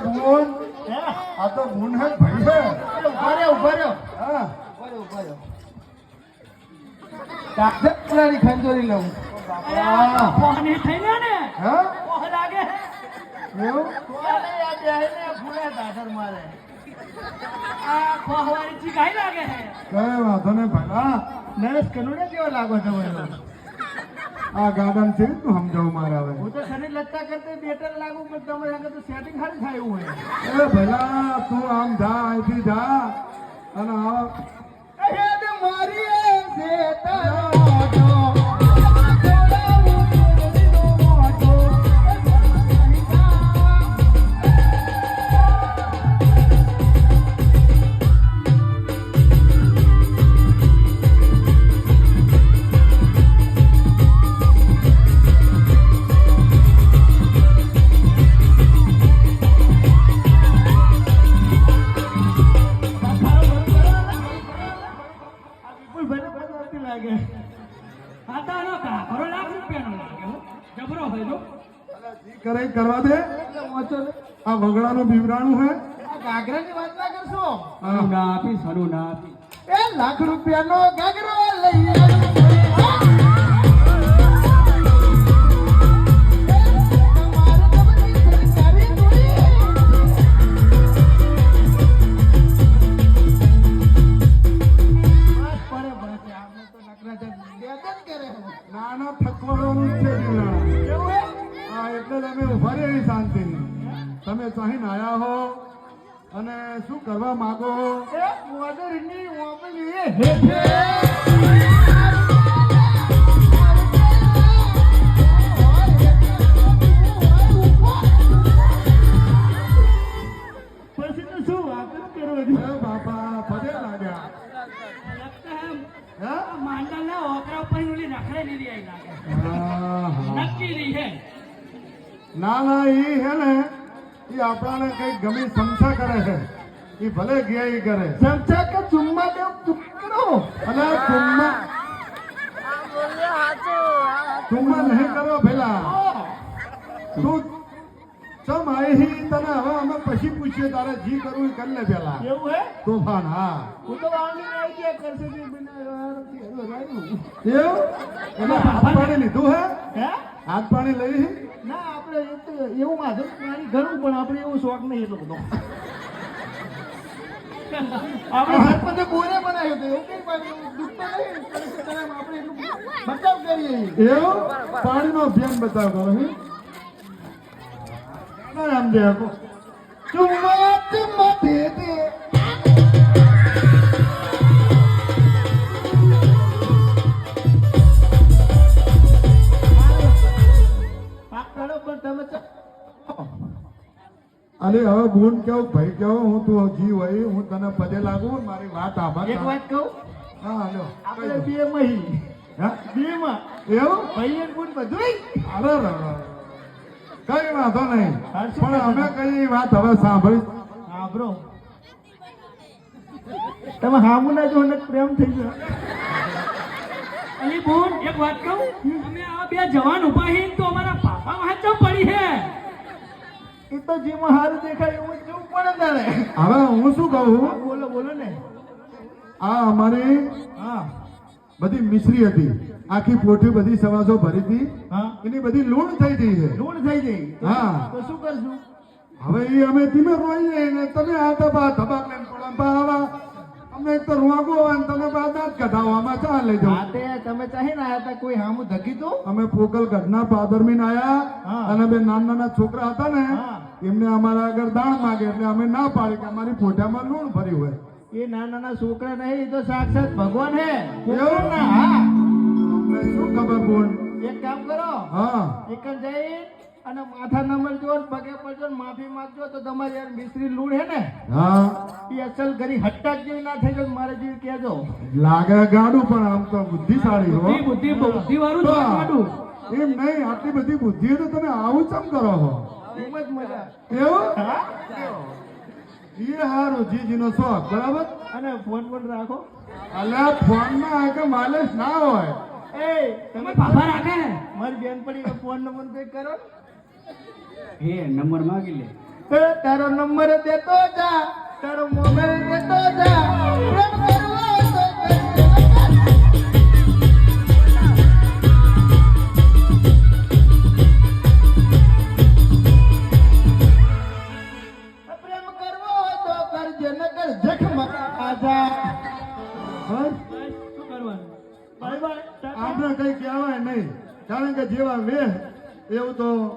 ભૂન હે? આ ભાઈ છે. ઊભા ને? હા? લાગે? એવું? કોને આ દેહને મારે. આ પોહવાળી ચીકાઈ લાગે હે? ને કેવો લાગો તમે આ ગાર્ડન છે તું સમજાવું મારે હવે? હું તો શરીર લગતા કરતે બેટર લાગુ પણ તમે આગળ તો સેટિંગ ખાલી થાય એવું હોય. એ ભલા તું આમ જા અહીંથી જા. અને આ મારી છે તારો લાગે. આ તો આનો કાકરો લાખ રૂપિયાનો લાગે હો. જબરો હોય તો. કરે કરવા દે. આ વગડાનું બીવરાણું હે. ઘાઘરાની વાત ના કરશો? ના આપી સનું ના આપી. એ લાખ રૂપિયાનો ગાગરો લઈ આવ્યો. ના ના થકવાડવાનું જ છે. હા, એટલે તમે ઊભા રહે એવી શાંતિ તમે અહીં આવ્યા હો. અને શું કરવા માંગો પછી ના ના એ હે ને એ આપણાને કઈ ગમી સમસા કરે છે. એ ભલે ગયા એ કરે. સમસા કે ચુમ્મા દેવ ચુક્કરો અને ચુમ્મા. ચુમ્મા નહીં કરો ભેલા. તું ચમ આહી હી તને હવે અમે પછી પૂછીએ તારે જી કરવું કરી લે પેલા એવું હે? તોફાન હા. હું તો વાણી આવી કે કરશે તે બિના રાયું. એવું? હાથ પાણી લીધું હે? હે? હાથ પાણી લઈ ના આપણે એવું માધું મારી ઘરું પણ આપણે એવું શોખ નહીં એટલો બધો. આપણે સરપંચે બોરે બનાવ્યો હતો એવું કઈ દુઃખ તો નહીં. આપણે એટલું બચાવ કરીએ. એવું? પાણીનો અભિયાન બતાવ કરો હે કાઢો પણ તમે અરે હવે ગુણ કેવું ભાઈ કેવો હું તું હજી હોય હું તને પદે લાગુ મારી વાત આભાર. એક વાત કહું? હા હાલો. આપણે બે મહી. હા? બે માં. એવું? ભાઈ એક ગુણ બધુંય? અરે. કઈ વાંધો નહીં. પણ અમે કઈ વાત હવે સાંભળી સાંભળો તમે હામુના જો ને પ્રેમ થઈ ગયો. અલી બોન એક વાત કહું? અમે આ બે જવાન ઊભા હી તો અમારા પાપા વાંચો પડી હે? એ તો જે હારું દેખાય એવું જ જોવું પડે તારે. હવે હું શું કહું? બોલો બોલો ને. આ અમારી હા. બધી મિશ્રી હતી. આખી પોઠી બધી સવાસો ભરી હતી. હા. એની બધી લૂણ થઈ ગઈ છે. લૂણ થઈ ગઈ. હા. તો શું કરશું? હવે એ અમે ધીમે રોઈએ ને તમે આ ધબા ધબાક લઈને પડો આવા. અમે એક તો રોગો અને તમે બા જ કઢાવો આમાં ચા લઈ જાઓ. આતે તમે ચાહી ના આયા તા કોઈ હામુ ધકી તો? અમે પોકલ ગઢના પાદરમીન આયા. અને બે નાના નાના છોકરા હતા ને એમને અમારા આગળ દાણ માંગે એટલે અમે ના પાડી કે અમારી ફોટામાં લૂણ ભરી હોય. એ નાના નાના છોકરા નહીં એ તો સાક્ષાત ભગવાન હે. એવું? ના હા. શું ખબર બોલ? એક કામ કરો. હા. એક જઈ અને માથા નંબર જો પગે પડજો ને માફી માંગજો તો તમારી યાર મિસ્ત્રી લૂડ હે ને? હા. એ અસલ ઘરી હટ્ટા જ જેવી ના થઈ જાય મારે જેવી કહેજો. લાગે ગાડું પણ આમ તો બુદ્ધિશાળી હો. બુદ્ધિ બુદ્ધિ વાળું તો એમ નહીં આટલી બધી બુદ્ધિ તો તમે આવું ચમ કરો છો એમ જ મજા. એવું? હા? એ હારું જીજીનો શોખ બરાબર? અને ફોન પણ રાખો. અલ્યા ફોનમાં આ કે માલિશ ના હોય. એ તમે પાપા રાખે? મારી બેન પડી ફોન નંબર પે કરો એ નંબર માંગી લે. તારો નંબર દેતો જા તારો મોબાઈલ દેતો જા. પ્રેમ કરવો તો પ્રેમ કરવો તો કરજે નકર બાપને કઈ કહેવાય નહીં. કારણ કે જેવા વેહ એવું તો